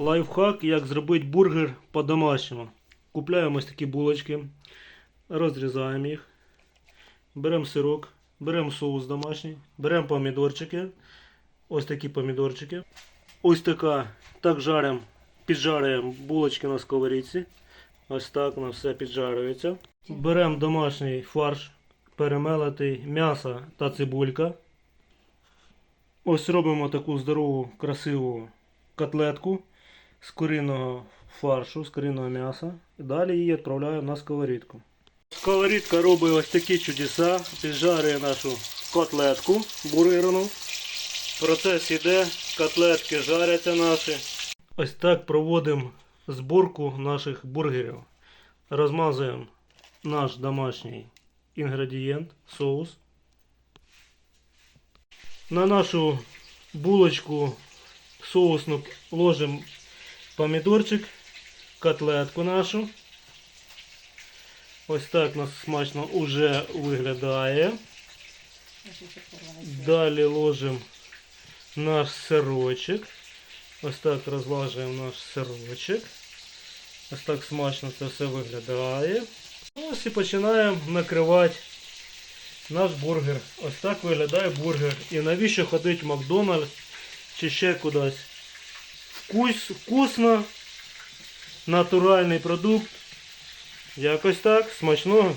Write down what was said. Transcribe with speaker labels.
Speaker 1: Лайфхак, як зробити бургер по-домашньому. Купляємо ось такі булочки, розрізаємо їх, беремо сирок, беремо соус домашній, беремо помідорчики, ось такі помідорчики. Ось така, так жаримо, піджарюємо булочки на сковорідці. Ось так воно все піджарюється. Беремо домашній фарш, перемелотий, м'ясо та цибулька. Ось робимо таку здорову, красиву котлетку з куриного фаршу, з куриного м'яса. І далі її відправляємо на сковорідку. Сковорідка робить ось такі чудеса, піджарює нашу котлетку бургерну. Процес іде, котлетки жаряться наші. Ось так проводимо зборку наших бургерів. Розмазуємо наш домашній інгредієнт, соус. На нашу булочку соусну ложимо помідорчик, котлетку нашу. Ось так у нас смачно уже виглядає. Далі ложимо наш сирочок. Ось так розлажуємо наш сирочок. Ось так смачно це все виглядає. Ось і починаємо накривати наш бургер. Ось так виглядає бургер. І навіщо ходити в Макдональдс чи ще кудись? Вкус, вкусно, натуральний продукт. Якось так, смачного.